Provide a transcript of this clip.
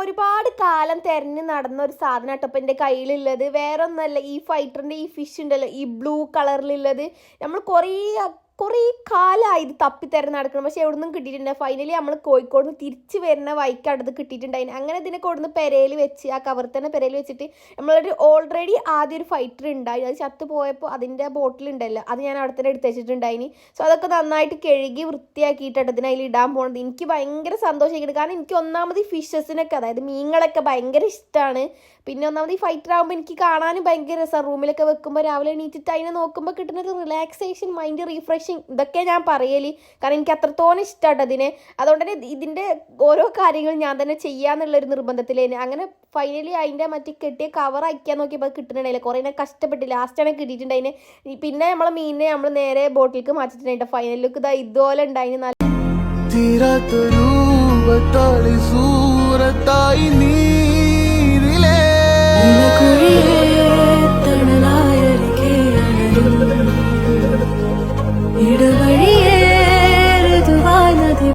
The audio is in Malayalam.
ഒരുപാട് കാലം തെരഞ്ഞു നടന്ന ഒരു സാധനം കേട്ടോ എന്റെ കയ്യിലുള്ളത്. വേറെ ഒന്നല്ല ഈ ഫൈറ്ററിന്റെ ഈ ഫിഷ് ഉണ്ടല്ലോ ഈ ബ്ലൂ കളറിലുള്ളത് നമ്മൾ കുറേ കുറേ കാലമായി ഇത് തപ്പിത്തരം നടക്കണം. പക്ഷെ എവിടെ നിന്നും കിട്ടിയിട്ടുണ്ട് ഫൈനലി നമ്മൾ കോഴിക്കോട് നിന്ന് തിരിച്ച് വരുന്ന വൈക്ക് അടുത്ത് കിട്ടിയിട്ടുണ്ടായിന്. അങ്ങനെ ഇതിനെ കൊടുന്ന് പെരയിൽ വെച്ച് ആ കവർ തന്നെ പെരയിൽ വെച്ചിട്ട് നമ്മളൊരു ഓൾറെഡി ആദ്യം ഒരു ഫൈറ്റർ ഉണ്ടായി അത് ചത്തു പോയപ്പോൾ അതിന്റെ ബോട്ടിൽ ഉണ്ടല്ലോ അത് ഞാൻ അവിടെ തന്നെ എടുത്ത് വെച്ചിട്ടുണ്ടായിനി. സോ അതൊക്കെ നന്നായിട്ട് കഴുകി വൃത്തിയാക്കിയിട്ടാണ് ഇതിന് അതിൽ ഇടാൻ പോകുന്നത് എനിക്ക് ഭയങ്കര സന്തോഷിക്കുന്നത് കാരണം എനിക്ക് ഒന്നാമത് ഫിഷസിനൊക്കെ അതായത് മീനുകളൊക്കെ ഭയങ്കര ഇഷ്ടമാണ് പിന്നെ ഒന്നാമത് ഈ ഫൈറ്റർ ആകുമ്പോൾ എനിക്ക് കാണാനും ഭയങ്കര രസമാണ് റൂമിലൊക്കെ വെക്കുമ്പോൾ രാവിലെ എണീറ്റിട്ട് അതിനെ നോക്കുമ്പോൾ കിട്ടുന്ന ഒരു റിലാക്സേഷൻ മൈൻഡ് റീഫ്രഷിങ് ഇതൊക്കെ ഞാൻ പറയൽ. കാരണം എനിക്ക് അത്രത്തോളം ഇഷ്ടമാണ് അതിനെ അതുകൊണ്ട് തന്നെ ഇതിന്റെ ഓരോ കാര്യങ്ങളും ഞാൻ തന്നെ ചെയ്യാന്നുള്ളൊരു നിർബന്ധത്തിലേന് അങ്ങനെ ഫൈനലി അതിന്റെ മറ്റേ കെട്ടിയ കവർ അയക്കാൻ നോക്കിയപ്പോൾ കിട്ടുന്നുണ്ടായില്ല. കുറേ ഞാൻ കഷ്ടപ്പെട്ട് ലാസ്റ്റാണ് കിട്ടിയിട്ടുണ്ടായിന്. പിന്നെ നമ്മളെ മീനിനെ നമ്മൾ നേരെ ബോട്ടിലേക്ക് മാറ്റിയിട്ടുണ്ടായിട്ട്. ഫൈനലിലേക്ക് ലുക്ക് ഇതാ ഇതുപോലെ ഉണ്ടായിന്. നല്ല തീരാത്തൊരു സൂറത്തായി നീ